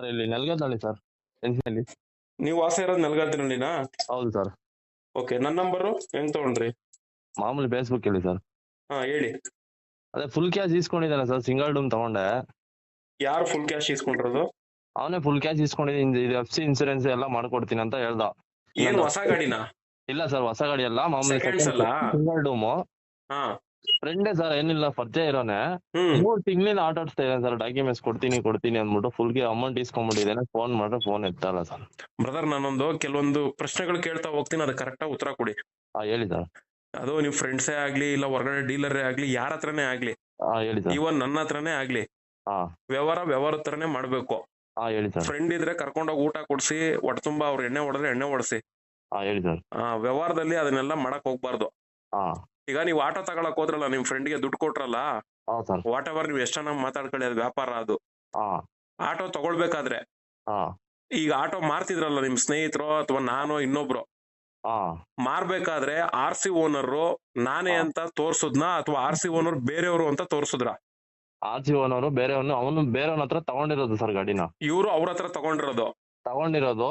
Sir ಇಲ್ಲಿ ನೆಲಗದ್ದಳ್ಳಿ sir ಎನ್ಸಿಯಲ್ಲಿ ನೀವು ವಾಸ ಇರೋದು ನೆಲಗದ್ದನಹಳ್ಳಿನಾ ಹೌದು ಸರ್. ಓಕೆ ನನ್ನ ನಂಬರು ಹೆಂಗ್ ತಗೊಂಡ್ರಿ? ಮಾಮೂಲಿ ಫೇಸ್ಬುಕ್ ಹೇಳಿ ಸರ್. ಹಾ ಹೇಳಿ. ಅದೇ ಫುಲ್ ಕ್ಯಾಶ್ ಇಸ್ಕೊಂಡಿದ್ದಾನೆ ಸರ್ ಸಿಂಗಲ್ ರೂಮ್ ತಗೊಂಡೆ. ಯಾರು ಫುಲ್ ಕ್ಯಾಶ್ ಇಸ್ಕೊಂಡಿರೋದು ಅವನೇ ಫುಲ್ ಕ್ಯಾಶ್ ಇಸ್ಕೊಂಡಿದ್ದೀನಿ ಇದು ಎಫ್ ಸಿ ಇನ್ಸೂರೆನ್ಸ್ ಎಲ್ಲ ಮಾಡ್ಕೊಡ್ತೀನಿ ಅಂತ ಹೇಳ್ದ. ಏನು ಹೊಸ ಗಾಡಿನಾ? ಇಲ್ಲ ಸರ್ ಹೊಸ ಗಾಡಿ ಅಲ್ಲ ಮಾಮೂಲಿ Seconds ಅಲ್ಲ? ಸಿಂಗಲ್ ರೂಮು ಹಾ. ಫ್ರೆಂಡೇ ಸರ್ ಏನಿಲ್ಲ ಪರಿಚಯ ಇರೋನೆ. ಮೂರ್ ತಿಂಗಳಿಂದ ಆಟ ಆಡಿಸ್ತಾ ಇದ್ದಾನೆ ಸರ್ ಡಾಕ್ಯುಮೆಂಟ್ಸ್ ಕೊಡ್ತೀನಿ ಕೊಡ್ತೀನಿ ಅಂದ್ಬಿಟ್ಟು ಫುಲ್ಗೆ ಅಮೌಂಟ್ ಇಸ್ಕೊಂಡ್ಬಿಟ್ಟಿದ್ದಾನೆ. ಫೋನ್ ಮಾಡ್ರೆ ಫೋನ್ ಎತ್ತಲ್ಲ ಸರ್ ಬ್ರದರ್ ನಾನೊಂದು ಕೆಲವೊಂದು ಪ್ರಶ್ನೆಗಳು ಕೇಳ್ತಾ ಹೋಗ್ತೀನಿ ಅದಕ್ಕೆ ಕರೆಕ್ಟಾಗಿ ಉತ್ತರ ಕೊಡಿ. ಹಾ ಹೇಳಿ ಸರ್ ಅದು ನಿಮ್ ಫ್ರೆಂಡ್ಸೇ ಆಗ್ಲಿ ಇಲ್ಲ ಹೊರಗಡೆ ಡೀಲರ್ ಆಗ್ಲಿ ಯಾರ ಹತ್ರನೇ ಆಗ್ಲಿ. ಹಾ ಹೇಳಿ ಸರ್ ಇವನ್ ನನ್ನ ಹತ್ರನೇ ಆಗ್ಲಿ. ಹಾ ವ್ಯವಹಾರ ವ್ಯವಹಾರ ಹತ್ರನೇ ಮಾಡ್ಬೇಕು. ಹಾ ಹೇಳಿ ಸರ್ ಫ್ರೆಂಡ್ ಇದ್ರೆ ಕರ್ಕೊಂಡೋಗಿ ಊಟ ಕೊಡ್ಸಿ ಹೊಟ್ಟೆ ತುಂಬಾ ಅವ್ರ ಎಣ್ಣೆ ಹೊಡೆದ್ರೆ ಎಣ್ಣೆ ಹೊಡ್ಸಿ. ಹಾ ಹೇಳಿ ಸರ್ ಆ ವ್ಯವಹಾರದಲ್ಲಿ ಅದನ್ನೆಲ್ಲ ಮಾಡಕ್ ಹೋಗ್ಬಾರ್ದು. ಹಾ ಈಗ ನೀವು ಆಟೋ ತಗೊಳಕ್ ಹೋದ್ರಲ್ಲ ನಿಮ್ ಫ್ರೆಂಡ್ಗೆ ದುಡ್ಡು ಕೊಟ್ರಲ್ಲ ವಾಟ್ ಎವರ್ ನೀವು ಎಷ್ಟ ಮಾತಾಡ್ಕೊಳ್ಳಿ ಅದು ವ್ಯಾಪಾರ ಅದು. ಆಟೋ ತಗೊಳ್ಬೇಕಾದ್ರೆ. ಈಗ ಆಟೋ ಮಾರ್ತಿದ್ರಲ್ಲ ನಿಮ್ ಸ್ನೇಹಿತರು ಅಥವಾ ನಾನು ಇನ್ನೊಬ್ರು. ಮಾರ್ಬೇಕಾದ್ರೆ ಆರ್ ಸಿ ಓನರ್ ನಾನೇ ಅಂತ ತೋರ್ಸುದ್ನ ಅಥವಾ ಆರ್ ಸಿ ಓನರ್ ಬೇರೆಯವರು ಅಂತ ತೋರ್ಸುದ್ರ? ಆರ್ ಸಿ ಓನರ್ ಬೇರೆಯವನು ಅವನು ಬೇರೆಯವನ ಹತ್ರ ತಗೊಂಡಿರೋದು ಸರ್ ಗಾಡಿನ. ಇವರು ಅವ್ರ ಹತ್ರ ತಗೊಂಡಿರೋದು. ತಗೊಂಡಿರೋದು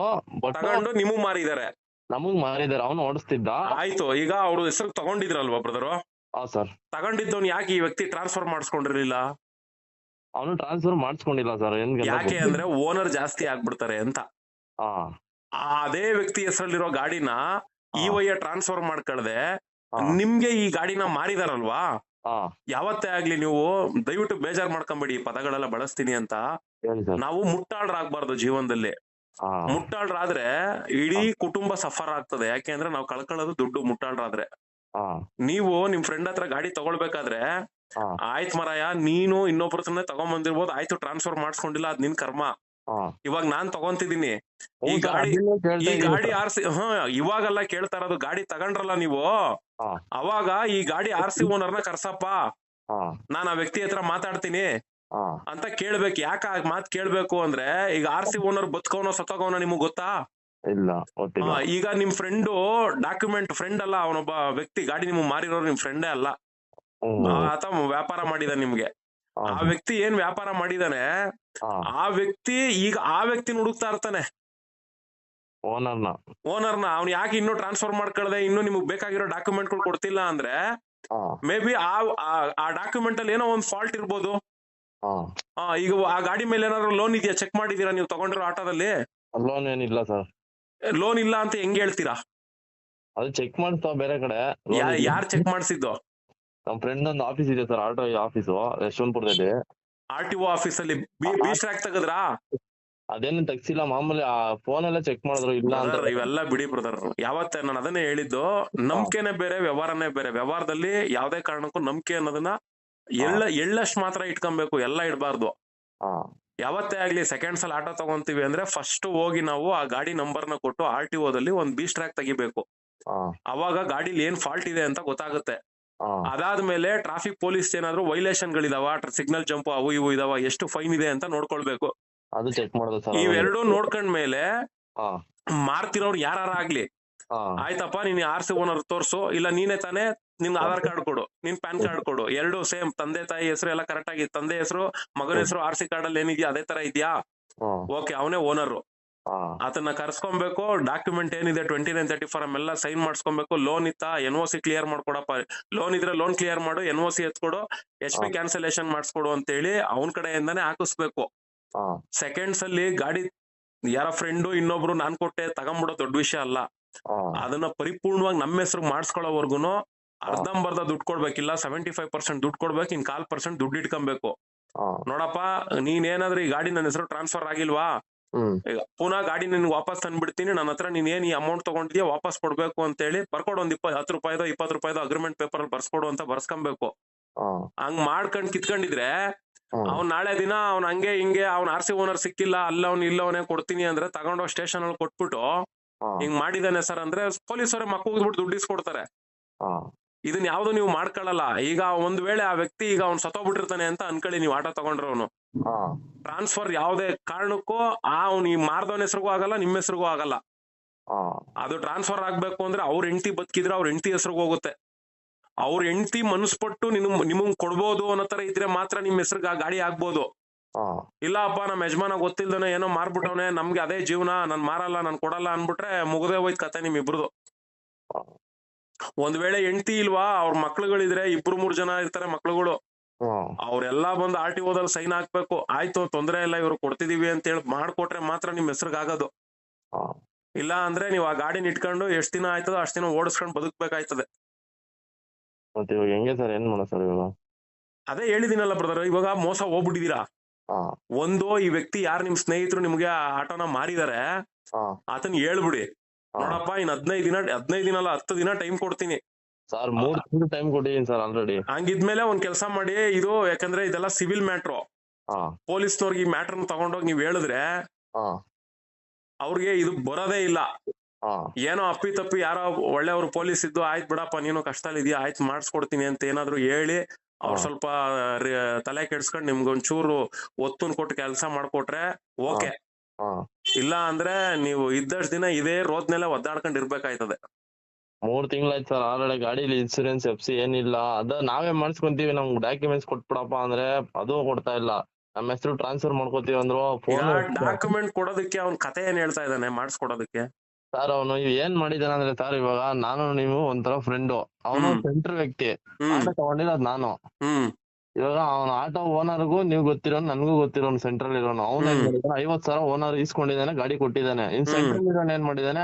ತಗೊಂಡು ನಿಮಗ್ ಮಾರಿದ್ದಾರೆ. ನಮಗ್ ಮಾರಿದಾರೆ ಅವನು ಓಡಿಸ್ತಿದ್ದ. ಆಯ್ತು ಈಗ ಅವ್ರು ಹೆಸರು ತಗೊಂಡಿದ್ರಲ್ವಾ ಬ್ರದರ್ ಹಾ ಸರ್ ತಗೊಂಡಿದ್ದವ್ನು ಯಾಕೆ ಈ ವ್ಯಕ್ತಿ ಟ್ರಾನ್ಸ್ಫರ್ ಮಾಡಿಸ್ಕೊಂಡಿರ್ಲಿಲ್ಲ? ಅವನು ಟ್ರಾನ್ಸ್ಫರ್ ಮಾಡಿಸ್ಕೊಂಡಿಲ್ಲ ಸರ್ ಏನ್ ಗೊತ್ತಾ? ಯಾಕೆ ಅಂದ್ರೆ ಓನರ್ ಜಾಸ್ತಿ ಆಗ್ಬಿಡ್ತಾರೆ ಅಂತ. ಹಾ. ಆ ಅದೇ ವ್ಯಕ್ತಿ ಹೆಸರಲ್ಲಿರೋ ಗಾಡಿನ ಈ. ವಯ್ಯ ಟ್ರಾನ್ಸ್ಫರ್ ಮಾಡ್ಕೊಳ್ದೆ ಹಾ. ನಿಮ್ಗೆ ಈ ಗಾಡಿನ ಮಾರಿದಾರಲ್ವಾ? ಹಾ. ಯಾವತ್ತೇ ಆಗ್ಲಿ ನೀವು ದಯವಿಟ್ಟು ಬೇಜಾರ್ ಮಾಡ್ಕೊಂಬೇಡಿ ಈ ಪದಗಳೆಲ್ಲ ಬಳಸ್ತೀನಿ ಅಂತ. ಹೇಳಿ ಸರ್ ನಾವು ಮುಟ್ಟಾಳ್ರಾಗ್ಬಾರ್ದು ಜೀವನದಲ್ಲಿ. ಮುಟ್ಟಾಳ್ರಾದ್ರೆ ಇಡೀ ಕುಟುಂಬ ಸಫರ್ ಆಗ್ತದೆ. ಯಾಕೆಂದ್ರೆ ನಾವು ಕಳ್ಕೊಳ್ಳೋದು ದುಡ್ಡು ಮುಟ್ಟಾಳ್ರಾದ್ರೆ. ನೀವು ನಿಮ್ ಫ್ರೆಂಡ್ ಹತ್ರ ಗಾಡಿ ತಗೊಳ್ಬೇಕಾದ್ರೆ ಆಯ್ತು ಮರಾಯ ನೀನು ಇನ್ನೊಬ್ರ ಹತ್ರನೇ ತಗೊಂಬಂದಿರ್ಬೋದು. ಆಯ್ತು ಟ್ರಾನ್ಸ್ಫರ್ ಮಾಡಿಸ್ಕೊಂಡಿಲ್ಲ ಅದ್ ನಿನ್ ಕರ್ಮ. ಇವಾಗ ನಾನ್ ತಗೊಂತಿದೀನಿ ಈ ಗಾಡಿ ಈ ಗಾಡಿ ಆರ್ಸಿ ಹ ಇವಾಗೆಲ್ಲ ಕೇಳ್ತಾ ಇರೋದು ಗಾಡಿ ತಗೊಂಡ್ರಲ್ಲ ನೀವು. ಅವಾಗ ಈ ಗಾಡಿ ಆರ್ಸಿ ಓನರ್ನ ಕರ್ಸಪ್ಪ. ನಾನ್ ಆ ವ್ಯಕ್ತಿ ಹತ್ರ ಮಾತಾಡ್ತೀನಿ. ಅಂತ ಕೇಳ್ಬೇಕು. ಯಾಕ ಮಾತ್ ಕೇಳ್ಬೇಕು ಅಂದ್ರೆ ಈಗ ಆರ್ ಸಿ ಓನರ್ ಬದುಕೋನೋ ಸತ್ತೋಗೋನೋ ನಿಮ್ಗೆ ಗೊತ್ತಾ? ಇಲ್ಲ ಈಗ ನಿಮ್ ಫ್ರೆಂಡು ಡಾಕ್ಯುಮೆಂಟ್ ಫ್ರೆಂಡ್ ಅಲ್ಲ ಅವನೊಬ್ಬ ವ್ಯಕ್ತಿ ಗಾಡಿ ನಿಮ್ಗೆ ಮಾರಿರೋರು ನಿಮ್ ಫ್ರೆಂಡೇ ಅಲ್ಲ. ಆತ ವ್ಯಾಪಾರ ಮಾಡಿದ ನಿಮ್ಗೆ. ಆ ವ್ಯಕ್ತಿ ಏನ್ ವ್ಯಾಪಾರ ಮಾಡಿದಾನೆ? ಆ ವ್ಯಕ್ತಿ ಈಗ ಆ ವ್ಯಕ್ತಿ ಹುಡುಕ್ತಾ ಇರ್ತಾನೆ. ಓನರ್ನ. ಓನರ್ನ. ಅವ್ನು ಯಾಕೆ ಇನ್ನೂ ಟ್ರಾನ್ಸ್ಫರ್ ಮಾಡ್ಕೊಳ್ದೆ? ಇನ್ನು ನಿಮ್ಗೆ ಬೇಕಾಗಿರೋ ಡಾಕ್ಯುಮೆಂಟ್ಗಳು ಕೊಡ್ತಿಲ್ಲ ಅಂದ್ರೆ ಮೇ ಬಿ ಆ ಡಾಕ್ಯುಮೆಂಟ್ ಅಲ್ಲಿ ಏನೋ ಒಂದ್ ಫಾಲ್ಟ್ ಇರ್ಬೋದು. ಹಾ ಈಗ ಆ ಗಾಡಿ ಮೇಲೆ ಏನಾದ್ರು ಲೋನ್ ಇದೆಯಾ? ಚೆಕ್ ಮಾಡಿದೀರಾ ನೀವು ತಗೊಂಡಿರೋ ಆಟೋದಲ್ಲಿ? ಲೋನ್ ಏನಿಲ್ಲ ಸರ್ ಲೋನ್ ಇಲ್ಲ ಅಂತ ಹೆಂಗ್ ಹೇಳ್ತೀರಾ? ಅದು ಚೆಕ್ ಮಾಡ್ತಾ ಬೇರೆ ಕಡೆ. ಯಾರು ಚೆಕ್ ಮಾಡಿಸಿದ್ದು? ನಮ್ ಫ್ರೆಂಡ್ ಒಂದು ಆಫೀಸ್ ಇದೆ ಸರ್ ಆಟೋ ಆಫೀಸು ಯಶವಂತಪುರದಲ್ಲಿ. ಆರ್ ಟಿ ಒ ಆಫೀಸ್ ಅಲ್ಲಿ ಬಿ ಬಿ ಟ್ರ್ಯಾಕ್ ತೆಗದ್ರಾ? ಅದೇನು ತೆಗ್ಸಿಲ್ಲ ಮಾಮೂಲಿ ಆ ಫೋನ್ ಎಲ್ಲ ಚೆಕ್ ಮಾಡಿದ್ರು ಇಲ್ಲ ಅಂತ. Brother, ಇವೆಲ್ಲ ಬಿಡಿ ಬ್ರದರ್ ಯಾವತ್ತೇ ನಾನು ಅದನ್ನೇ ಹೇಳಿದ್ದು ನಂಬಿಕೆನೆ ಬೇರೆ ವ್ಯವಹಾರನೇ ಬೇರೆ. ವ್ಯವಹಾರದಲ್ಲಿ ಯಾವ್ದೇ ಕಾರಣಕ್ಕೂ ನಂಬಿಕೆ ಅನ್ನೋದನ್ನ ಎಳ್ಳ ಎಳ್ಳಷ್ಟು ಮಾತ್ರ ಇಟ್ಕೊಬೇಕು ಎಲ್ಲ ಇಡಬಾರ್ದು. ಯಾವತ್ತೇ ಆಗ್ಲಿ ಸೆಕೆಂಡ್ಸ್ ಅಲ್ಲಿ ಆಟೋ ತಗೊಂತೀವಿ ಅಂದ್ರೆ ಫಸ್ಟ್ ಹೋಗಿ ನಾವು ಆ ಗಾಡಿ ನಂಬರ್ನ ಕೊಟ್ಟು ಆರ್ ಟಿ ಓದಲ್ಲಿ ಒಂದ್ ಬಿ ಟ್ರ್ಯಾಕ್ ತೆಗಿಬೇಕು. ಅವಾಗ ಗಾಡಿಲಿ ಏನ್ ಫಾಲ್ಟ್ ಇದೆ ಅಂತ ಗೊತ್ತಾಗುತ್ತೆ. ಅದಾದ್ಮೇಲೆ ಟ್ರಾಫಿಕ್ ಪೊಲೀಸ್ ಏನಾದ್ರು ವೈಲೇಷನ್ ಗಳಿದಾವ ಸಿಗ್ನಲ್ ಜಂಪ್ ಅವು ಇವು ಇದಾವ ಎಷ್ಟು ಫೈನ್ ಇದೆ ಅಂತ ನೋಡ್ಕೊಳ್ಬೇಕು. ಇವೆರಡು ನೋಡ್ಕೊಂಡ್ಮೇಲೆ ಮಾರ್ತಿರೋರು ಯಾರು ಆಗ್ಲಿ ಆಯ್ತಪ್ಪ ನೀನ್ ಆರ್ ಸಿ ಓನರ್ ತೋರ್ಸು ಇಲ್ಲ ನೀನೆ ತಾನೇ ನಿನ್ ಆಧಾರ್ ಕಾರ್ಡ್ ಕೊಡು ನಿನ್ ಪ್ಯಾನ್ ಕಾರ್ಡ್ ಕೊಡು. ಎರಡು ಸೇಮ್ ತಂದೆ ತಾಯಿ ಹೆಸರು ಎಲ್ಲ ಕರೆಕ್ಟ್ ಆಗಿ ತಂದೆ ಹೆಸರು ಮಗನ ಹೆಸರು ಆರ್ ಸಿ ಕಾರ್ಡ್ ಅಲ್ಲಿ ಏನಿದ್ಯಾ ಅದೇ ತರ ಇದ್ಯಾ? ಓಕೆ ಅವನೇ ಓನರ್ ಅದನ್ನ ಕರ್ಸ್ಕೊಬೇಕು ಡಾಕ್ಯುಮೆಂಟ್ ಏನಿದೆ ಟ್ವೆಂಟಿ ನೈನ್ ತರ್ಟಿ ಫೋರ್ ಎಲ್ಲ ಸೈನ್ ಮಾಡಿಸ್ಕೊಬೇಕು ಲೋನ್ ಇತ್ತ ಎನ್ ಓ ಸಿ ಕ್ಲಿಯರ್ ಮಾಡ್ಕೊಡಪ್ಪ. ಲೋನ್ ಇದ್ರೆ ಲೋನ್ ಕ್ಲಿಯರ್ ಮಾಡು ಎನ್ ಓ ಸಿ ಎತ್ಕೊಡು ಎಚ್ ಪಿ. ಕ್ಯಾನ್ಸಲೇಷನ್ ಮಾಡಿಸ್ಕೊಡು ಅಂತೇಳಿ ಅವನ ಕಡೆಯಿಂದಾನೆ ಹಾಕಿಸ್ಬೇಕು. ಸೆಕೆಂಡ್ಸ್ ಅಲ್ಲಿ ಗಾಡಿ ಯಾರ ಫ್ರೆಂಡು ಇನ್ನೊಬ್ರು ನಾನ್ ಕೊಟ್ಟೆ ತಗೊಂಬಿಡೋ ದೊಡ್ಡ ವಿಷಯ ಅಲ್ಲ. ಅದನ್ನ ಪರಿಪೂರ್ಣವಾಗಿ ನಮ್ಮ ಹೆಸರು ಮಾಡಿಸ್ಕೊಳ್ಳೋವರ್ಗುನು ಅರ್ಧಂಬರ್ಧ ದುಡ್ಡು ಕೊಡ್ಬೇಕಿಲ್ಲ ಸೆವೆಂಟಿ ಫೈವ್ ಪರ್ಸೆಂಟ್ ದುಡ್ಡು ಕೊಡ್ಬೇಕು ಇನ್ ಕಾಲ್ ಪರ್ಸೆಂಟ್ ದುಡ್ಡು ಇಟ್ಕೊಬೇಕು. ನೋಡಪ್ಪ ನೀನ್ ಏನಾದ್ರೂ ಈ ಗಾಡಿ ನನ್ನ ಹೆಸರು ಟ್ರಾನ್ಸ್ಫರ್ ಆಗಿಲ್ವಾ? ಪುನಃ ಗಾಡಿ ನಿನ್ ವಾಪಸ್ ತಂದ್ಬಿಡ್ತೀನಿ ನನ್ನ ಹತ್ರ ನೀನ್ ಏನ್ ಈ ಅಮೌಂಟ್ ತಗೊಂಡಿದ್ಯಾ ವಾಪಸ್ ಕೊಡ್ಬೇಕು ಅಂತ ಹೇಳಿ ಬರ್ಕೊಡು ಒಂದ್ ಇಪ್ಪ ಹತ್ತು ರೂಪಾಯಿದೋ ಇಪ್ಪತ್ತು ರೂಪಾಯಿದೋ ಅಗ್ರಿಮೆಂಟ್ ಪೇಪರ್ ಅಲ್ಲಿ ಬರ್ಸ್ಕೊಡು ಅಂತ ಬರ್ಸ್ಕೊಬೇಕು. ಹಂಗ್ ಮಾಡ್ಕೊಂಡ್ ಕಿತ್ಕೊಂಡಿದ್ರೆ ಅವ್ನ್ ನಾಳೆ ದಿನ ಅವ್ನ್ ಹಂಗೆ ಹಿಂಗೆ ಅವ್ನ್ ಆರ್ ಸಿ ಓನರ್ ಸಿಕ್ಕಿಲ್ಲ ಅಲ್ಲ ಅವ್ನ ಇಲ್ಲ ಅವನೇ ಕೊಡ್ತೀನಿ ಅಂದ್ರೆ ತಗೊಂಡೋಗ್ ಸ್ಟೇಷನ್ ಅಲ್ಲಿ ಕೊಟ್ಬಿಟ್ಟು ಹಿಂಗ್ ಮಾಡಿದಾನೆ ಸರ್ ಅಂದ್ರೆ ಪೊಲೀಸರೇ ಮಕ್ಕಳು ದುಡ್ಡು ಇಸ್ಕೊಡ್ತಾರೆ. ಹಾ ಇದನ್ನ ಯಾವ್ದು ನೀವು ಮಾಡ್ಕೊಳ್ಳಲ್ಲ. ಈಗ ಒಂದ್ ವೇಳೆ ಆ ವ್ಯಕ್ತಿ ಈಗ ಅವ್ನ್ ಸತ್ತೋಗ್ಬಿಟ್ಟಿರ್ತಾನೆ ಅಂತ ಅನ್ಕೊಳ್ಳಿ ನೀವು ಆಟೋ ತಗೊಂಡ್ರವನು ಟ್ರಾನ್ಸ್ಫರ್ ಯಾವ್ದೇ ಕಾರಣಕ್ಕೂ ಆ ಅವ್ನು ಈ ಮಾರ್ದವನ ಹೆಸರಿಗೂ ಆಗಲ್ಲ ನಿಮ್ಮ ಹೆಸರಿಗೂ ಆಗಲ್ಲ. ಅದು ಟ್ರಾನ್ಸ್ಫರ್ ಆಗ್ಬೇಕು ಅಂದ್ರೆ ಅವ್ರ ಹೆಂಡತಿ ಬದುಕಿದ್ರೆ ಅವ್ರ ಹೆಂಡತಿ ಹೆಸರಿಗೆ ಹೋಗುತ್ತೆ. ಅವ್ರ ಹೆಂಡತಿ ಮನಸ್ಪಟ್ಟು ನಿಮ್ ನಿಮಗ್ ಕೊಡ್ಬೋದು ಅನ್ನೋ ತರ ಇದ್ರೆ ಮಾತ್ರ ನಿಮ್ ಹೆಸರಿಗೆ ಗಾಡಿ ಆಗ್ಬೋದು. ಇಲ್ಲ ಅಪ್ಪ ನಮ್ಮ ಯಜಮಾನ ಗೊತ್ತಿಲ್ದನ ಏನೋ ಮಾರ್ಬಿಟ್ಟವನೆ ನಮ್ಗೆ ಅದೇ ಜೀವನ ನಾನ್ ಮಾರಲ್ಲ ನಾನ್ ಕೊಡಲ್ಲ ಅನ್ಬಿಟ್ರೆ ಮುಗದೆ ಹೋಯ್ತು ಕತೆ ನಿಮ್ ಇಬ್ರದು ಒಂದ್ ವೇಳೆ ಹೆಂಡತಿ ಇಲ್ವಾ ಅವ್ರ ಮಕ್ಳುಗಳಿದ್ರೆ ಇಬ್ರು ಮೂರ್ ಜನ ಇರ್ತಾರೆ ಮಕ್ಳುಗಳು. ಅವ್ರೆಲ್ಲಾ ಬಂದು ಆರ್ ಟಿ ಓದಲ್ಲಿ ಸೈನ್ ಹಾಕ್ಬೇಕು. ಆಯ್ತು ತೊಂದ್ರೆ ಇಲ್ಲ ಇವ್ರು ಕೊಡ್ತಿದೀವಿ ಅಂತ ಹೇಳಿ ಮಾಡ್ಕೊಟ್ರೆ ಮಾತ್ರ ನಿಮ್ ಹೆಸರಿಗಾಗೋದು ಇಲ್ಲ ಅಂದ್ರೆ ನೀವು ಆ ಗಾಡಿನ ಇಟ್ಕೊಂಡು ಎಷ್ಟ್ ದಿನ ಆಯ್ತದ ಅಷ್ಟ್ ದಿನ ಓಡಿಸ್ಕೊಂಡು ಬದುಕ್ಬೇಕಾಯ್ತದೆ. ಮತ್ತೆ ಇವಾಗ ಹೆಂಗೆ ಸರ್ ಏನ್ ಸರ್ ಇವಾಗ? ಅದೇ ಹೇಳಿದಿನಲ್ಲ ಬ್ರದರ್ ಇವಾಗ ಮೋಸ ಹೋಗ್ಬಿಟ್ಟಿದೀರಾ? ಒಂದು ಈ ವ್ಯಕ್ತಿ ಯಾರು ನಿಮ್ ಸ್ನೇಹಿತರು ನಿಮ್ಗೆ ಆಟೋನ ಮಾರಿದಾರೆ ಆತನ್ ಹೇಳ್ಬಿಡಿ. ನೋಡಪ್ಪ ಇನ್ ಹದಿನೈದು ದಿನ ಹದಿನೈದು ದಿನ ಅಲ್ಲ ಹತ್ತು ದಿನ ಟೈಮ್ ಕೊಡ್ತೀನಿ. ಸರ್ ಮೂರ್ ತಿಂಗಳು ಟೈಮ್ ಕೊಟ್ಟಿದ್ದೀನಿ ಸರ್ ಆಲ್ರೆಡಿ ಹಂಗಿದ್ಮೇಲೆ ಒಂದ್ ಕೆಲಸ ಮಾಡಿ ಇದು ಯಾಕಂದ್ರೆ ಇದೆಲ್ಲ ಸಿವಿಲ್ ಮ್ಯಾಟ್ರು ಪೊಲೀಸ್ ಪೊಲೀಸ್ನವ್ರಿಗೆ ಈ ಮ್ಯಾಟ್ರನ್ನ ತಗೊಂಡೋಗಿ ನೀವ್ ಹೇಳಿದ್ರೆ ಅವ್ರಿಗೆ ಇದು ಬರೋದೇ ಇಲ್ಲ. ಏನೋ ಅಪ್ಪಿ ತಪ್ಪಿ ಯಾರೋ ಒಳ್ಳೆಯವ್ರು ಪೊಲೀಸ್ ಇದ್ದು ಆಯ್ತು ಬಿಡಪ್ಪ ನೀನು ಕಷ್ಟದಲ್ಲಿ ಇದೆಯಾ ಆಯ್ತು ಮಾಡಿಸ್ಕೊಡ್ತೀನಿ ಅಂತ ಏನಾದ್ರು ಹೇಳಿ ಅವ್ರು. ಸ್ವಲ್ಪ ತಲೆ ಕೆಡ್ಸ್ಕೊಂಡ್ ನಿಮ್ಗೊಂಚೂರು ಒತ್ತುನ್ ಕೊಟ್ಟು ಕೆಲಸ ಮಾಡ್ಕೊಟ್ರೆ ಓಕೆ. ಇಲ್ಲ ಅಂದ್ರೆ ನೀವು ಇದ್ದಷ್ಟು ದಿನ ಇದೇ ರೋತ್ನೆಲ್ಲ ಒದ್ದಾಡ್ಕೊಂಡ್ ಇರ್ಬೇಕಾಯ್ತದೆ. ಮೂರ್ ತಿಂಗಳಾಯ್ತು ಸರ್ ಆಲ್ರೆಡಿ ಗಾಡಿಲಿ ಇನ್ಸೂರೆನ್ಸ್ ಎಫ್ಸಿ ಏನಿಲ್ಲ. ಅದ ನಾವೇ ಮಾಡ್ಸ್ಕೊಂತೀವಿ ನಮ್ಗ್ ಡಾಕ್ಯುಮೆಂಟ್ಸ್ ಕೊಟ್ಬಿಡಪ್ಪ ಅಂದ್ರೆ ಅದು ಕೊಡ್ತಾ ಇಲ್ಲ. ನಮ್ಮ ಹೆಸರು ಟ್ರಾನ್ಸ್ಫರ್ ಮಾಡ್ಕೋತೀವಿ ಅಂದ್ರು ಫೋನ್ ಡಾಕ್ಯುಮೆಂಟ್ ಕೊಡೋದಕ್ಕೆ ಅವ್ನ್ ಕತೆ ಏನ್ ಹೇಳ್ತಾ ಇದ್ದಾನೆ ಮಾಡಿಸ್ಕೊಡೋದಕ್ಕೆ? ಸರ್ ಅವನು ಏನ್ ಮಾಡಿದಾನೆ ಅಂದ್ರೆ ಸರ್ ಇವಾಗ ನಾನು ನೀವು ಒಂಥರ ಫ್ರೆಂಡು ಅವನು ಸೆಂಟರ್ ವ್ಯಕ್ತಿ. ಆಟೋ ತಗೊಂಡಿರೋದ್ ನಾನು. ಹ್ಮ್. ಇವಾಗ ಅವನ ಆಟೋ ಓನರ್ಗೂ ನೀವು ಗೊತ್ತಿರೋನು ನನ್ಗೂ ಗೊತ್ತಿರೋನು ಸೆಂಟ್ರಲ್ ಇರೋನು. ಅವ್ನು ಏನ್. ಮಾಡಿದಾನೆ ಐವತ್ ಸಾವಿರ ಓನರ್ ಇಸ್ಕೊಂಡಿದ್ದಾನೆ ಗಾಡಿ ಕೊಟ್ಟಿದ್ದಾನೆ ಇನ್. ಸೆಂಟ್ರಲ್ ಇರೋನ್ ಏನ್ ಮಾಡಿದಾನೆ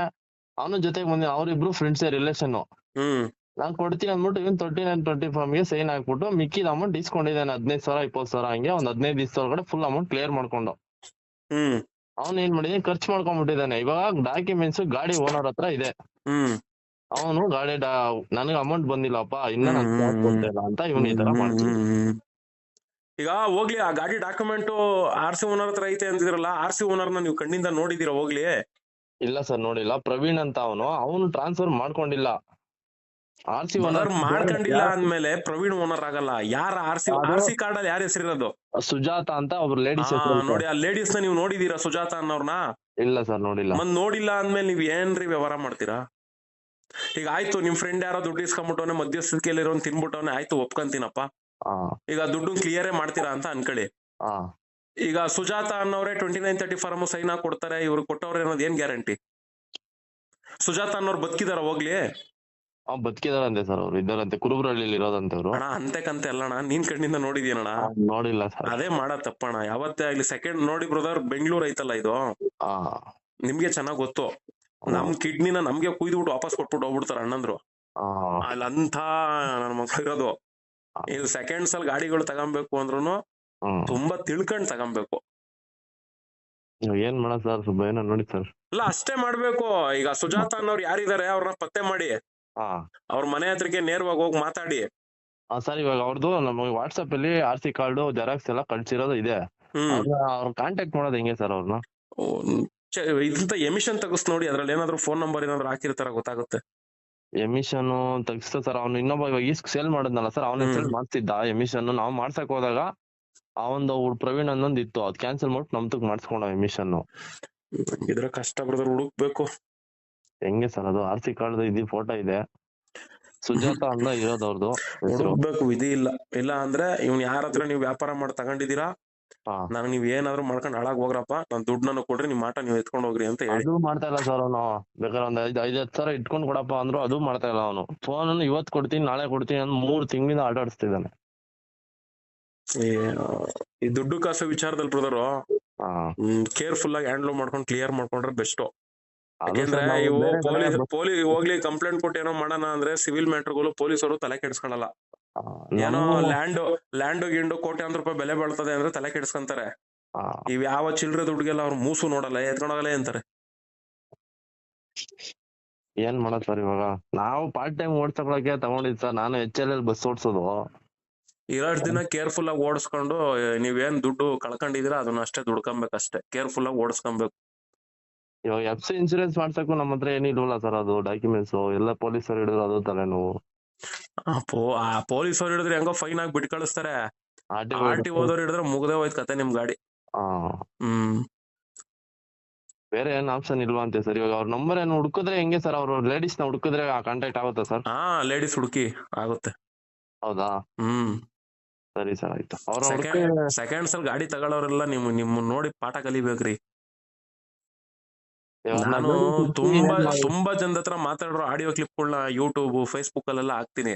ಅವನ ಜೊತೆಗೆ ಬಂದಿ ಅವ್ರಿಬ್ರು ಫ್ರೆಂಡ್ಸ್ ರಿಲೇಷನ್ ಹ್ಮ್. ನಾನ್ ಕೊಡ್ತೀನಿ ಅಂದ್ಬಿಟ್ಟು ಇವನ್ ತರ್ಟಿ ನೈನ್ ಟ್ವೆಂಟಿ ಫೈವ್ಗೆ ಸೈನ್ ಹಾಕ್ಬಿಟ್ಟು ಮಿಕ್ಕಿದ ಅಮೌಂಟ್ ಇಸ್ಕೊಂಡಿದ್ದಾನೆ ಹದಿನೈದು ಸಾವಿರ ಇಪ್ಪತ್ತು ಸಾವಿರ ಹಂಗೆ ಒಂದ್ ಹದಿನೈದು ದಿವಸ ಒಳಗಡೆ ಫುಲ್ ಅಮೌಂಟ್ ಕ್ಲಿಯರ್ ಮಾಡ್ಕೊಂಡು. ಅವ್ನು ಏನ್ ಮಾಡಿದಾನೆ ಖರ್ಚು ಮಾಡ್ಕೊಂಡ್ಬಿಟ್ಟಿದ್ದಾನೆ ಇವಾಗ ಡಾಕ್ಯುಮೆಂಟ್ಸ್ ಗಾಡಿ ಓನರ್ ಹತ್ರ ಇದೆ. ಅವನು ಗಾಡಿ ನನಗೆ ಅಮೌಂಟ್ ಬಂದಿಲ್ಲಪ್ಪ ಇನ್ನ ಅಮೌಂಟ್ ನಾನು ಕೊಡ್ತಾ ಇಲ್ಲ ಅಂತ ಇವನ್ ಈ ತರ ಮಾಡ್ತೀನಿ. ಈಗ ಹೋಗ್ಲಿ ಆ ಗಾಡಿ ಡಾಕ್ಯುಮೆಂಟ್ ಆರ್ ಸಿ ಓನರ್ ಹತ್ರ ಐತೆ ಅಂತಿದ್ರಲ್ಲ ಆರ್ ಸಿ ಓನರ್ನ ನೀವು ಕಣ್ಣಿಂದ ನೋಡಿದೀರ ಹೋಗ್ಲಿ? ಇಲ್ಲ ಸರ್ ನೋಡಿಲ್ಲ. ಪ್ರವೀಣ್ ಅಂತ ಅವನು. ಅವನು ಟ್ರಾನ್ಸ್ಫರ್ ಮಾಡ್ಕೊಂಡಿಲ್ಲ. ಆರ್ ಸಿ ಓನರ್ ಮಾಡ್ಕೊಂಡಿಲ್ಲ ಅಂದ್ಮೇಲೆ ಪ್ರವೀಣ್ ಓನರ್ ಆಗಲ್ಲ. ಯಾರ R C R C card ಅಲ್ಲಿ ಯಾರ ಹೆಸರಿರೋದು? ಸುಜಾತ ಅಂತ ಒಬ್ರು ಲೇಡೀಸ್ ನೋಡಿ ಆ ಲೇಡೀಸ್ನ ನೀವು ನೋಡಿದೀರಾ ಸುಜಾತ ಅನ್ನೋರ್ನ? ಇಲ್ಲ ಸರ್ ನೋಡಿಲ್ಲ. ಮತ್ ನೋಡಿಲ್ಲ ಅಂದ್ಮೇಲೆ ನೀವ್ ಏನ್ರಿ ವ್ಯವಹಾರ ಮಾಡ್ತೀರಾ? ಈಗ ಆಯ್ತು ನಿಮ್ ಫ್ರೆಂಡ್ ಯಾರೋ ದುಡ್ಡು ಇಸ್ಕೊಂಬಿಟ್ಟವನೆ ಮಧ್ಯಸ್ಥಿಕೆಯಲ್ಲಿರೋನ್ ತಿನ್ಬಿಟ್ಟವನೆ ಆಯ್ತು ಒಪ್ಕೊಂತೀನಪ್ಪ. ಈಗ ದುಡ್ಡು ಕ್ಲಿಯರೇ ಮಾಡ್ತೀರಾ ಅಂತ ಅನ್ಕೊಳ್ಳಿ. ಈಗ Sujatha ಅನ್ನೋರೆ twenty nine thirty form sign ಹಾಕಿ ಕೊಡ್ತಾರೆ ಇವ್ರು ಕೊಟ್ಟವ್ರೆ ಅನ್ನೋದು ಏನ್ ಗ್ಯಾರಂಟಿ ಸುಜಾತ ಅನ್ನೋರು ಬದುಕಿದಾರ ಹೋಗ್ಲಿ. ಬದುಕಿದಾರಂತೆ ಸರ್ ಅವ್ರು ಇದ್ದಾರಂತೆ ಕುರುಬ್ರಳ್ಳಿಲಿ ಇರೋದಂತೆ ಅವರು. ಅಣ್ಣ ಅಂತೆಕಂತೆ ಅಲ್ಲಣ್ಣ ನೀನ್ ಕಣ್ಣಿಂದ ನೋಡಿದ್ಯೇನಣ್ಣ. ನೋಡಿಲ್ಲ ಸರ್ ಅದೇ ಮಾಡ ತಪ್ಪಣ್ಣ ಯಾವತ್ತೇ ಆಗ್ಲಿ ಸೆಕೆಂಡ್ ನೋಡಿ ಬ್ರದರ್ ಬೆಂಗಳೂರು ಐತಲ್ಲ ಇದು. ನಿಮ್ಗೆ ಚೆನ್ನಾಗ್ ಗೊತ್ತು. ನಮ್ ಕಿಡ್ನಿನ ನಮ್ಗೆ ಕುಯ್ದ್ಬಿಟ್ಟು ವಾಪಸ್ ಕೊಟ್ಬಿಟ್ಟು ಹೋಗ್ಬಿಡ್ತಾರ ಅಣ್ಣಂದ್ರು. ಅಲ್ಲಂತ ನನ್ ಮಕ್ಳು ಇರೋದು. ಇದು ಸೆಕೆಂಡ್ಸ್ ಅಲ್ಲಿ ಗಾಡಿಗಳು ತಗೊಂಬೇಕು ಅಂದ್ರೂ ತುಂಬಾ ತಿಳ್ಕೊಂಡ್ ತಗೊಂಬೇಕು. ಏನ್ ಮಾಡ ಸರ್ ಏನೋ ನೋಡಿ ಸರ್ ಇಲ್ಲ ಅಷ್ಟೇ ಮಾಡ್ಬೇಕು. ಈಗ ಸುಜಾತ ಅನ್ನೋರು ಯಾರಿದಾರೆ ಅವ್ರನ್ನ ಪತ್ತೆ ಮಾಡಿ. ಅವ್ರ ಮನೆ ಹತ್ರಕ್ಕೆ ನೇರವಾಗಿ ಹೋಗಿ ಮಾತಾಡಿ. ಸರ್ ಇವಾಗ ಅವ್ರದ್ದು ನಮಗೆ ವಾಟ್ಸ್ಆಪ್ ಅಲ್ಲಿ ಆರ್ ಸಿ ಕಾರ್ಡ್ ಜೆರಾಕ್ಸ್ ಎಲ್ಲ ಕಳ್ಸಿರೋದು ಇದೆ. ಅವ್ರ ಕಾಂಟ್ಯಾಕ್ಟ್ ಮಾಡೋದು ಹೆಂಗೆ ಸರ್ ಅವ್ರನ್ನ ಇದಂತ ಎಮಿಷನ್ ತೆಗಸ್ ನೋಡಿ ಅದ್ರಲ್ಲಿ ಏನಾದ್ರು ಫೋನ್ ನಂಬರ್ ಏನಾದ್ರು ಹಾಕಿರ್ತಾರ ಗೊತ್ತಾಗುತ್ತೆ. ಎಮಿಷನ್ ತೆಗಿಸ್ತಾ ಸರ್ ಅವ್ನು ಇನ್ನೊಬ್ಬ ಇವಾಗ ಈಸ್ಕ್ ಸೇಲ್ ಮಾಡಿದ್ನಲ್ಲ ಸರ್ ಅವನ ಸೇಲ್ ಮಾಡ್ತಿದ್ದ ಎಮಿಷನ್ ನಾವು ಮಾಡ್ಸಕ್ ಹೋದಾಗ ಆ ಅವ್ರು ಪ್ರವೀಣ್ ಅನ್ನೊಂದ್ ಇತ್ತು. ಅದ್ ಕ್ಯಾನ್ಸಲ್ ಮಾಡ್ಬಿಟ್ಟು ನಮ್ತಕ್ ಮಾಡ್ಸ್ಕೊಂಡ ಎಮಿಷನ್ ಇದ್ರ ಕಷ್ಟ ಬ್ರದರ್ ಹುಡುಕ್ಬೇಕು. ಹೆಂಗೆ ಸರ್ ಅದು? ಆರ್ಸಿ ಕಾರ್ಡ್ ಇದು ಫೋಟೋ ಇದೆ. ಸುಜಾತ ಅಂತ ಇರೋದು ಅವ್ರದ್ದು ಹುಡುಕ್ಬೇಕು ವಿಧಿ ಇಲ್ಲ. ಇಲ್ಲ ಅಂದ್ರೆ ಇವ್ನ್ ಯಾರ ಹತ್ರ ನೀವು ವ್ಯಾಪಾರ ಮಾಡಿ ತಗೊಂಡಿದೀರಾ ಹಾ. ನಂಗೆ ನೀವ್ ಏನಾದ್ರು ಮಾಡ್ಕೊಂಡು ಹಾಳಾಗ್ ಹೋಗ್ರಪ್ಪ ನನ್ ದುಡ್ಡನ್ನ ಕೊಡ್ರಿ ನಿಮ್ ಆಟ ನೀವ್ ಎತ್ಕೊಂಡ್ ಹೋಗ್ರಿ ಅಂತ ಹೇಳಿ. ಅದು ಮಾಡ್ತಾ ಇಲ್ಲ ಸರ್ ಅವನು. ಬೇಕಾದ್ರೆ ಒಂದ್ ಐದ್ ಐದ್ ಹತ್ತು ಸಾವಿರ ಇಟ್ಕೊಂಡ್ ಕೊಡಪ್ಪ ಅಂದ್ರು ಅದು ಮಾಡ್ತಾ ಇಲ್ಲ ಅವನು. ಫೋನ್ ಅನ್ನು ಇವತ್ ಕೊಡ್ತೀನಿ ನಾಳೆ ಕೊಡ್ತೀನಿ ಅಂತ ಮೂರ್ ತಿಂಗಳಿಂದ ಆಟಾಡಿಸ್ತಿದ್ದಾನೆ. ಈ, ಈ ದುಡ್ಡು ಕಾಸು ವಿಚಾರದಲ್ಲಿ ಬ್ರದರ್ ಹಾ. ಕೇರ್ಫುಲ್ ಆಗಿ ಹ್ಯಾಂಡ್ಲ್ ಮಾಡ್ಕೊಂಡು ಕ್ಲಿಯರ್ ಮಾಡ್ಕೊಂಡ್ರೆ ಬೆಸ್ಟ್ ಅದು ಯಾಕೆಂದ್ರೆ sir ನಾವು ಇವು ಬೇರೆ ಕಡೆ ಪೊಲೀಸ್ ಪೊಲೀಸ್ ಹೋಗ್ಲಿ ಕಂಪ್ಲೇಂಟ್ ಕೊಟ್ಟು ಏನೋ ಮಾಡೋಣ ಅಂದ್ರೆ ಸಿವಿಲ್ ಮ್ಯಾಟರ್ಗಳು ಪೊಲೀಸರು ತಲೆ ಕೆಡಿಸ್ಕೊಳಲ್ಲ. ಏನೋ ಲ್ಯಾಂಡ್ ಲ್ಯಾಂಡ್ ಗಿಂಡು ಕೋಟ್ಯಾಂತರ ರೂಪಾಯಿ ಬೆಲೆ ಬಾಳ್ತದೆ ಅಂದ್ರೆ ತಲೆ ಕೆಡಿಸ್ಕೊಂತಾರೆ. ಇವ್ ಯಾವ ಚಿಲ್ರೆ ದುಡ್ಗೆಲ್ಲ ಅವ್ರು ಮೂಸು ನೋಡಲ್ಲ ಎತ್ಕೊಂಡೋಗಲ್ಲ ಅಂತಾರೆ. ಏನ್ ಮಾಡೋದ್ ಸರ್ ಇವಾಗ? ನಾವು ಪಾರ್ಟ್ ಟೈಮ್ ಓಡ್ಸಕೊಳಕ್ಕೆ ತಗೊಂಡಿದ್ ಸರ್ ನಾನು ಎಚ್ ಎಲ್ ಎಲ್ ಬಸ್ ಓಡಿಸೋದು. ಇರೋಷ್ಟು ದಿನ ಕೇರ್ಫುಲ್ ಆಗಿ ಓಡಿಸ್ಕೊಂಡು ನೀವೇನ್ ದುಡ್ಡು ಕಳ್ಕೊಂಡಿದೀರ ಅದನ್ನ ಅಷ್ಟೇ ದುಡ್ಕೊಬೇಕಷ್ಟೇ. ಕೇರ್ಫುಲ್ ಆಗಿ ಓಡಿಸ್ಕೊಬೇಕು. ಇವಾಗ ಎಫ್ ಸಿ ಇನ್ಸೂರೆನ್ಸ್ ಮಾಡ್ಸಕ್ಕೂ ನಮ್ಮ ಹತ್ರ ಏನಿಲ್ವಲ್ಲ ಸರ್ ಅದು ಡಾಕ್ಯುಮೆಂಟ್ಸ್ ಎಲ್ಲ ಪೊಲೀಸರು ಹಿಡಿದ್ರು ಅದು ತಲೆನೋವು. ಆ ಪೊಲೀಸವ್ರು ಹಿಡಿದ್ರೆ ಹೆಂಗೋ ಫೈನ್ ಆಗಿ ಬಿಟ್ಟು ಕಳಿಸ್ತಾರೆ. ಆರ್ ಟಿ ಹೋದವ್ರು ಹಿಡಿದ್ರೆ ಮುಗ್ದೇ ಹೋಯ್ತು ಕತೆ ನಿಮ್ ಗಾಡಿ. ಹ್ಮ್. ಬೇರೆ ಏನ್ ಆಪ್ಷನ್ ಇಲ್ವಾ ಅಂತ ಸರ್ ಇವಾಗ ಅವ್ರ ನಂಬರ್ ಏನು ಹುಡುಕಿದ್ರೆ ಹೆಂಗೆ ಸರ್ ಅವ್ರ ಲೇಡೀಸ್ನ ಹುಡುಕಿದ್ರೆ ಕಾಂಟ್ಯಾಕ್ಟ್ ಆಗುತ್ತೆ ಸರ್ ಹಾ ಲೇಡೀಸ್ ಹುಡುಕಿ ಆಗುತ್ತೆ. ಹೌದಾ? ಹ್ಮ್. ಸರಿ ಸರ್ ಆಯ್ತು. ಅವ್ರ ಸೆಕೆಂಡ್ ಸೆಕೆಂಡ್ಸ್ ಅಲ್ಲಿ ಗಾಡಿ ತಗೊಳ್ಳೋರೆಲ್ಲ ನಿಮ್ ನಿಮ್ ನೋಡಿ ಪಾಠ ಕಲಿಬೇಕ್ರಿ. ನಾನು ತುಂಬಾ ತುಂಬಾ ಜನದ ಹತ್ರ ಮಾತಾಡೋ ಆಡಿಯೋ ಕ್ಲಿಪ್ಗಳನ್ನ ಯೂಟ್ಯೂಬ್ ಫೇಸ್ಬುಕ್ ಅಲ್ಲೆಲ್ಲ ಹಾಕ್ತೀನಿ.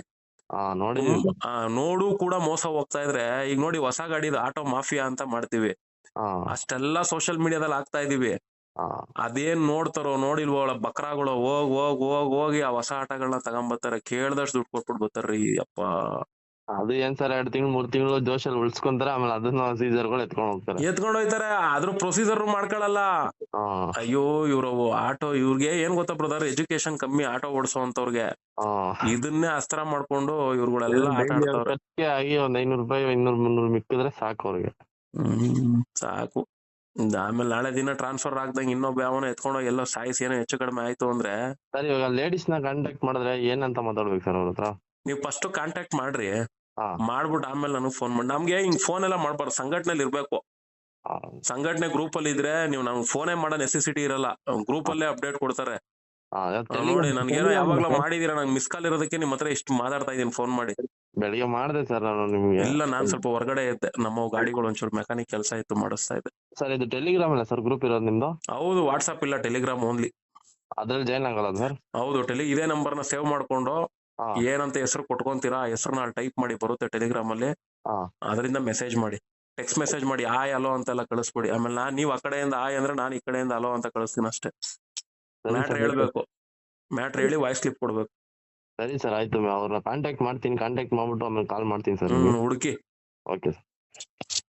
ನೋಡು. ಕೂಡ ಮೋಸ ಹೋಗ್ತಾ ಇದ್ರೆ ಈಗ ನೋಡಿ ಹೊಸ ಗಾಡಿದ ಆಟೋ ಮಾಫಿಯಾ ಅಂತ ಮಾಡ್ತೀವಿ. ಅಷ್ಟೆಲ್ಲ ಸೋಷಿಯಲ್ ಮೀಡಿಯಾದಲ್ಲಿ ಹಾಕ್ತಾ ಇದೀವಿ. ಅದೇನ್ ನೋಡ್ತಾರೋ ನೋಡಿಲ್ವೋ ಬಕ್ರಾಗಳು ಹೋಗ್ ಹೋಗ್ ಹೋಗ್ ಹೋಗಿ ಆ ಹೊಸ ಆಟಗಳನ್ನ ತಗೊಂಬರ್ತಾರೆ ಕೇಳ್ದಷ್ಟು ದುಡ್ಡು ಕೊಟ್ಬಿಟ್ಟು ಬರ್ತಾರ್ರಿ ಅಪ್ಪ. ಅದು ಏನ್ ಸರ್ ಎರಡ್ ತಿಂಗಳು ಮೂರ್ ತಿಂಗಳು ಜೋಶಲ್ಲಿ ಉಳ್ಸ್ಕೊಂತಾರೆ ಆಮೇಲೆ ಅದನ್ನ ಸೀಸರ್ಗಳು ಎತ್ಕೊಂಡು ಹೋಗ್ತಾರೆ. ಎತ್ಕೊಂಡ್ ಹೋಯ್ತಾರೆ ಆದ್ರೂ ಪ್ರೊಸೀಜರ್ ಮಾಡ್ಕೊಳ್ಳಲ್ಲ ಅಯ್ಯೋ ಇವ್ರವು ಆಟೋ ಇವ್ರಿಗೆ ಏನ್ ಗೊತ್ತಾ ಬ್ರದರ್ ಎಜುಕೇಶನ್ ಕಮ್ಮಿ ಆಟೋ ಓಡಿಸೋಂತವ್ರಿಗೆ. ಅಂತವ್ರಿಗೆ ಇದನ್ನೇ ಅಸ್ತ್ರ ಮಾಡ್ಕೊಂಡು ಇವ್ರುಗಳೆಲ್ಲ ಆಟ ಆಡ್ತಾವ್ರೆ ಆಗಿ ಒಂದ್ ಐನೂರು ರೂಪಾಯಿ ಐನೂರ್ ಮುನ್ನೂರ್ ಮಿಕ್ಕಿದ್ರೆ ಸಾಕು ಅವ್ರಿಗೆ. ಹ್ಮ್ ಸಾಕು. ಆಮೇಲೆ ನಾಳೆ ದಿನ ಟ್ರಾನ್ಸ್ಫರ್ ಆಗ್ದಂಗ ಇನ್ನೊಬ್ಬ ಯಾವನ ಎತ್ಕೊಂಡೋಗಿ ಎಲ್ಲ ಸಾಯಿಸಿ ಏನೋ ಹೆಚ್ಚು ಕಡಿಮೆ ಆಯ್ತು ಅಂದ್ರೆ. ಸರ್ ಇವಾಗ ಲೇಡೀಸ್ನ ಕಾಂಟ್ಯಾಕ್ಟ್ ಮಾಡಿದ್ರೆ ಏನಂತ ಮಾತಾಡ್ಬೇಕು ಸರ್ ಅವ್ರ ಹತ್ರ? ನೀವು ಫಸ್ಟ್ ಕಾಂಟ್ಯಾಕ್ಟ್ ಮಾಡ್ರಿ. ಮಾಡ್ಬಿಟ್ಟು ಆಮೇಲೆ ನನಗೆ ಫೋನ್ ಮಾಡಿ ನಮ್ಗೆ ಹಿಂಗ್ ಫೋನ್ ಎಲ್ಲ ಮಾಡ್ಬಾರ್ದು ಸಂಘಟನೆಲಿ ಇರ್ಬೇಕು. ಸಂಘಟನೆ ಗ್ರೂಪ್ ಅಲ್ಲಿ ಇದ್ರೆ ನೀವು ನಮ್ಗೆ ಫೋನೇ ಮಾಡೋ ನೆಸೆಸಿಟಿ ಇರಲ್ಲ. ಗ್ರೂಪ್ ಅಲ್ಲೇ ಅಪ್ಡೇಟ್ ಕೊಡ್ತಾರೆ. ನೋಡಿ ನನ್ಗೇನೋ ಯಾವಾಗ್ಲೂ ಮಾಡಿದೀರ ನಂಗೆ ಮಿಸ್ ಕಾಲ್ ಇರೋದಕ್ಕೆ ನಿಮ್ ಹತ್ರ ಇಷ್ಟು ಮಾತಾಡ್ತಾ ಇದೀನಿ ಫೋನ್ ಮಾಡಿ. ಬೆಳಿಗ್ಗೆ ಮಾಡಿದೆ ಸರ್ ನಾನು ನಿಮ್ಗೆ. ಇಲ್ಲ ನಾನ್ ಸ್ವಲ್ಪ ಹೊರಗಡೆ ಇದ್ದೆ. ನಮ್ಮ ಗಾಡಿಗಳು ಒಂಚೂರು ಮೆಕ್ಯಾನಿಕ್ ಕೆಲಸ ಇತ್ತು ಮಾಡಿಸ್ತಾ ಇದ್ದೆ. ಸರ್ ಇದು ಟೆಲಿಗ್ರಾಮ್ ಅಲ್ಲ ಸರ್ ಗ್ರೂಪ್ ಇರೋದು ನಿಮ್ದು? ಹೌದು ವಾಟ್ಸ್ಆಪ್ ಇಲ್ಲ ಟೆಲಿಗ್ರಾಮ್ ಓನ್ಲಿ ಅದ್ರಲ್ಲಿ ಜಾಯ್ನ್ ಆಗಲ್ಲ ಸರ್ ಹೌದು ಟೆಲಿ ಇದೇ ನಂಬರ್ನ ಸೇವ್ ಮಾಡ್ಕೊಂಡು ಏನಂತ ಹೆಸರು ಕೊಟ್ಕೊಂತೀರಾ ಹೆಸರು ನಾನು ಟೈಪ್ ಮಾಡಿ ಬರುತ್ತೆ ಟೆಲಿಗ್ರಾಮ್ ಅಲ್ಲಿ. ಅದರಿಂದ ಮೆಸೇಜ್ ಮಾಡಿ. ಟೆಕ್ಸ್ಟ್ ಮೆಸೇಜ್ ಮಾಡಿ ಆಯ್ ಅಲೋ ಅಂತ ಎಲ್ಲ ಕಳಿಸ್ಬಿಡಿ. ಆಮೇಲೆ ನಾನ್ ನೀವ್ ಆ ಕಡೆಯಿಂದ ಆಯ್ ಅಂದ್ರೆ ನಾನು ಈ ಕಡೆಯಿಂದ ಅಲೋ ಅಂತ ಕಳಿಸ್ತೀನಿ ಅಷ್ಟೇ. ಮ್ಯಾಟ್ರ್ ಹೇಳ್ಬೇಕು. ಮ್ಯಾಟ್ರ್ ಹೇಳಿ ವಾಯ್ಸ್ ಕ್ಲಿಪ್ ಕೊಡ್ಬೇಕು. ಸರಿ ಸರ್ ಆಯ್ತು. ಅವ್ರನ್ನ ಕಾಂಟ್ಯಾಕ್ಟ್ ಮಾಡ್ತೀನಿ ಕಾಂಟ್ಯಾಕ್ಟ್ ಮಾಡ್ಬಿಟ್ಟು ಆಮೇಲೆ ಕಾಲ್ ಮಾಡ್ತೀನಿ ಸರ್ ಹುಡುಕಿ. Okay sir.